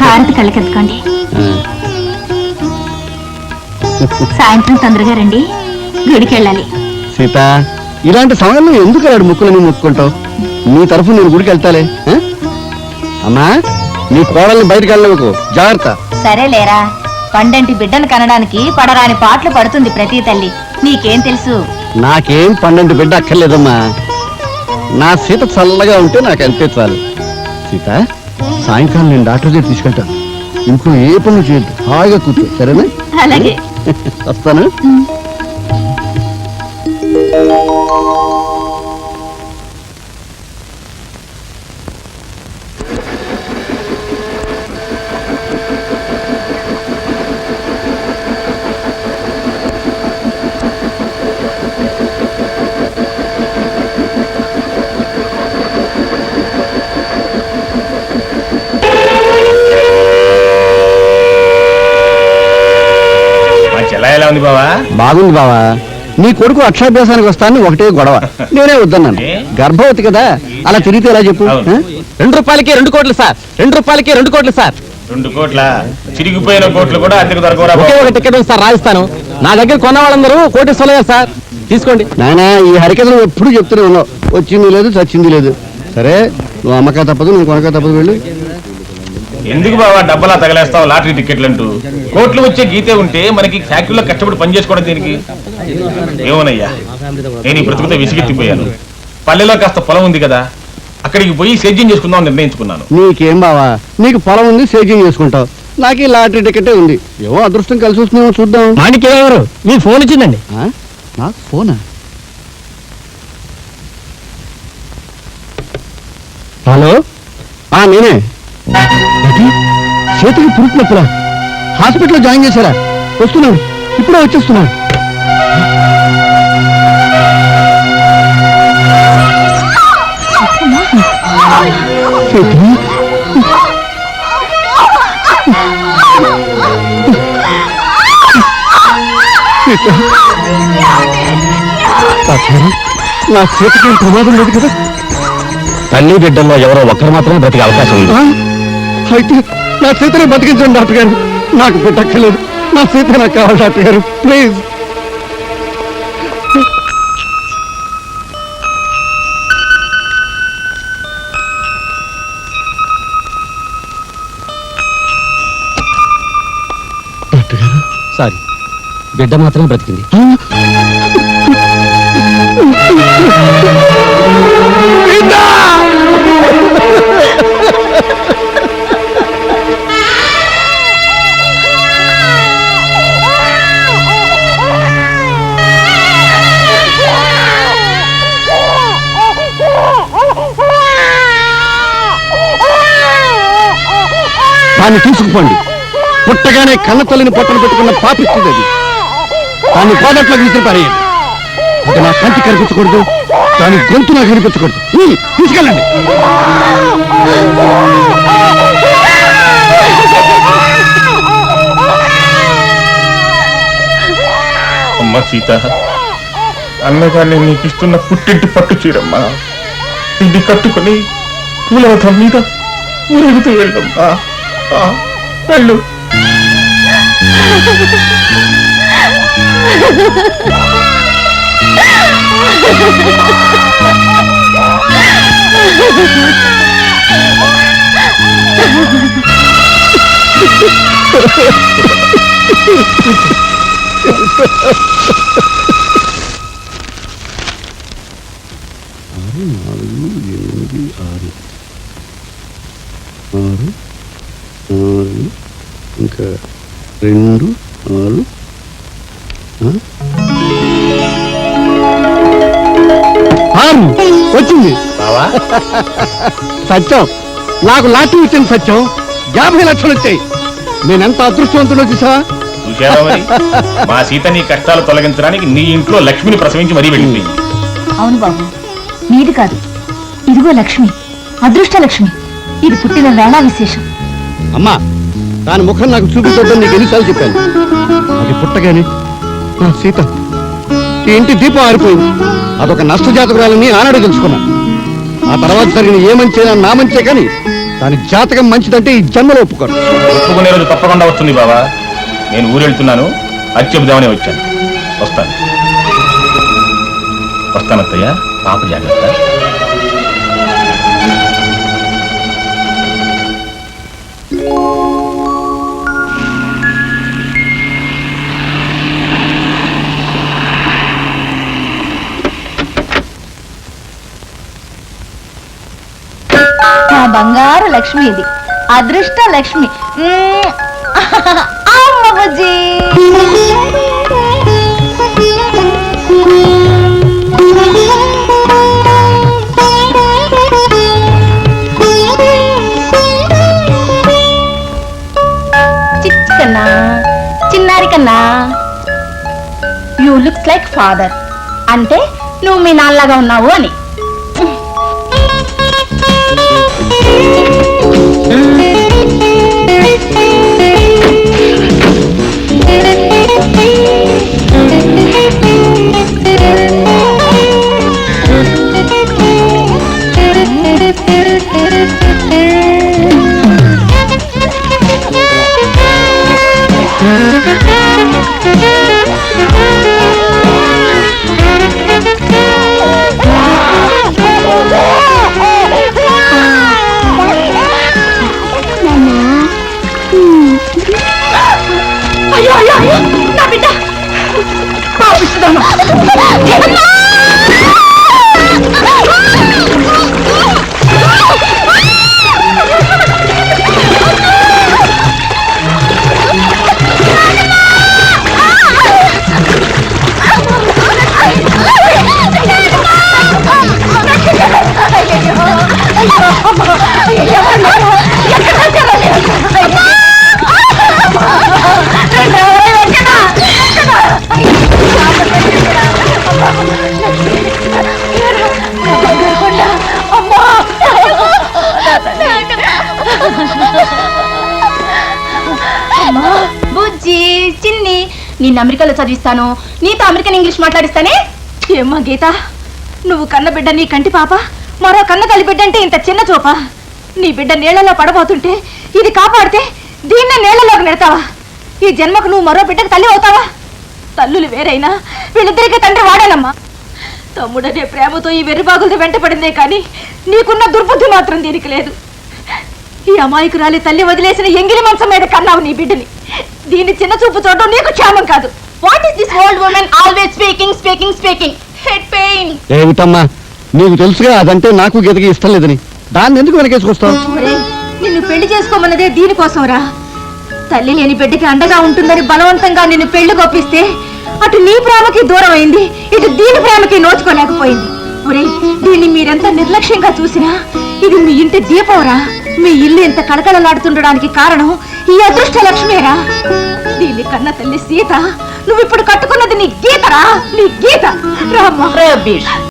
హారతి కళ్ళకెత్తుకోండి సాయంత్రం తొందరగా రండి. గుడికి వెళ్ళాలి సీత ఇలాంటి సమయంలో ఎందుకు అలాంటి ముక్కులని ముక్కుంటావు నీ తరఫు నేను గుడికి వెళ్తాలే? అమ్మా నీ కోడల్ని బయటకు వెళ్ళవకు జాగ్రత్త. సరే లేరా పండంటి బిడ్డను కనడానికి పడరాని పాటలు పడుతుంది ప్రతి తల్లి. నీకేం తెలుసు? నాకేం పన్నెండు బిడ్డ అక్కర్లేదమ్మా. నా సీత చల్లగా ఉంటే నాకు అంతే చాలు. సీత సాయంకాలం నేను డాక్టర్ దగ్గర తీసుకెళ్తాను ఇంట్లో ఏ పనులు చేయొద్దు. హాయిగా కూర్చో. సరేనా? అలాగే. వస్తాను? ఉంది బావా? బాగుంది బావా. నీ కొడుకు అక్షరాభ్యాసానికి వస్తానని ఒకటే గొడవ. నేనే వద్దన్నాను? గర్భవతి కదా? అలా తిరిగితే ఎలా చెప్పు? రెండు రూపాయలకి రెండు కోట్లు సార్. రెండు రూపాయలకి రెండు కోట్లు సార్. రెండు కోట్ల? చిరిగిపోయిన కోట్లు కూడా అద్దెకు దొరకవరా ఒకే బాబు? ఒక టికెట్ ఉంది సార్ రాజస్థాన్ నా దగ్గర కొన్న వాళ్ళందరూ కోటేశ్వరయ్య సార్. తీసుకోండి. నాయనా ఈ హరికథలు ఎప్పుడు చెప్తూనే ఉన్నావు. వచ్చింది లేదు చచ్చింది లేదు. సరే నువ్వు అమ్మకా తప్పదు నువ్వు కొనక తప్పదు వెళ్ళు. ఎందుకు బావా డబ్బలా తగలేస్తావు లాటరీ టికెట్లు అంటూ? కోట్లు వచ్చే గీతే ఉంటే మనకి ఫ్యాక్టరీలో కష్టపడి పని చేసుకోవడం దీనికి? ఏమోనయ్యా నేను ఈ బ్రతుకుతో విసిగెత్తిపోయాను పల్లెలో కాస్త పొలం ఉంది కదా అక్కడికి పోయి సేద్యం చేసుకుందాం నిర్ణయించుకున్నాను. నీకేం బావా? నీకు పొలం ఉంది సేద్యం చేసుకుంటావు. నాకు ఈ లాటరీ టికెటే ఉంది. ఏమో అదృష్టం కలిసి వస్తుందేమో చూద్దాం. మీ ఫోన్ వచ్చిందండి ఆ? నాకు ఫోనా? హలో? ఆ నేనే? చేతికి పురుకు నొప్పులా హాస్పిటల్లో జాయిన్ చేశారా? వస్తున్నాను ఇప్పుడే వచ్చేస్తున్నాను నా చేతికి ఏం ప్రమాదం లేదు కదా? తల్లి బిడ్డల్లో ఎవరో ఒక్కరు మాత్రమే బ్రతికే అవకాశం ఉంది? అయితే నా సీతని బతికించండి డాక్టర్ గారు. నాకు పెట్టక్కర్లేదు. నా సీత నాకు కావాలి డాక్టర్ గారు. ప్లీజ్. డాక్టర్ గారు? సారీ. బిడ్డ మాత్రమే బ్రతికింది. దాన్ని తీసుకుపోండి. పుట్టగానే కన్న తల్లిని పొట్టను పెట్టుకున్న పాపిస్తుంది అది. దాన్ని కోదట్లో విసిరి పారేయండి. అది నా కంటి కనిపించకూడదు దాని గొంతు నాకు కనిపించకూడదు. తీసుకెళ్ళండి. అమ్మా సీత అన్నగారిని నీకు ఇస్తున్న పుట్టింటి పట్టు చీరమ్మా. ఇది కట్టుకొని పూలవతం మీద ఊరేగుతూ వెళ్ళమ్మా. ఆ, వెళ్ళు ఆరు నాలుగు ఇంకా రెండు? ఆరు వచ్చింది. బావా? సత్యం. నాకు లాటరీ వచ్చింది సత్యం. యాభై లక్షలు వచ్చాయి. నేనెంత అదృష్టవంతుడో చూసా చూశావా మరి? మా సీత నీ కష్టాలు తొలగించడానికి నీ ఇంట్లో లక్ష్మిని ప్రసవించి మరీ వెళ్ళింది. అవును బాబు. నీది కాదు. ఇదిగో లక్ష్మి. అదృష్ట లక్ష్మి ఇది పుట్టిన వేళ విశేషం. అమ్మా దాని ముఖం నాకు చూపించొద్దని నీకు ఎన్నిసార్లు చెప్పాను. అది పుట్టగానే నా సీత ఈ ఇంటి దీపం ఆరిపోయింది. అదొక నష్టజాతకురాలని ఆనాడు తెలుసుకున్నా. ఆ తర్వాత జరిగిన ఏ మంచైనా నా మంచే కానీ దాని జాతకం మంచిదంటే ఈ జన్మలో ఒప్పుకోను. ఒప్పుకునే రోజు తప్పకుండా వస్తుంది బావా. నేను ఊరెళ్తున్నాను. అది చెబుదామని వచ్చాను. వస్తాను. వస్తాను పాప జాగ్రత్త. బంగారు లక్ష్మి ఇది. అదృష్ట లక్ష్మి. అమ్మ బుజ్జి కన్నా చిన్నారి కన్నా. You looks like father. అంటే నువ్వు మీ నాన్నలాగా ఉన్నావు అని. నిన్న అమెరికాలో చదివిస్తాను. నీతో అమెరికన్ ఇంగ్లీష్ మాట్లాడిస్తానే. ఏమ్మా గీత నువ్వు కన్న బిడ్డ నీ కంటి పాప. మరో కన్న తల్లి బిడ్డ అంటే ఇంత చిన్న చూప. నీ బిడ్డ నీళ్ళలో పడబోతుంటే ఇది కాపాడితే దీన్నే నీళ్ళలోకి నెడతావా? ఈ జన్మకు నువ్వు మరో బిడ్డకు తల్లి అవుతావా? తల్లులు వేరైనా వీళ్ళిద్దరికీ తండ్రి వాడానమ్మా. తమ్ముడనే ప్రేమతో ఈ వెర్రిబాగులతో వెంటపడిందే కానీ నీకున్న దుర్బుద్ధి మాత్రం దీనికి లేదు. ఈ అమాయకురాలి తల్లి వదిలేసిన ఎంగిలి మంచం మీద కన్నావు నీ బిడ్డని. దీన్ని చిన్న చూపు చూడడం నీకు క్షేమం కాదు. What is this old women always speaking speaking speaking head pain ఏమిటమ్మా? నీకు తెలుసుగా అదంటే నాకు గీతకి ఇష్టం లేదని. దాన్ని ఎందుకు వెనకేసుకొస్తావు? నిన్ను పెళ్ళి చేసుకోమన్నదే దీనికోసం రా తల్లి లేని బిడ్డకి అండగా ఉంటుందని బలవంతంగా నిన్ను పెళ్ళి గొప్పిస్తే అటు నీ ప్రేమకి దూరం అయింది ఇటు దీని ప్రేమకి నోచుకోలేకపోయింది. ఒరే దీన్ని మీరెంత నిర్లక్ష్యంగా చూసినా ఇది మీ ఇంటి దీపంరా. మీ ఇల్లు ఎంత కళకళలాడుతుండడానికి కారణం ఈ అదృష్ట లక్ష్మీరా దీని కన్న తల్లి సీత నువ్వు ఇప్పుడు కట్టుకున్నది నీ గీతరా? నీ గీత. రామ్మా.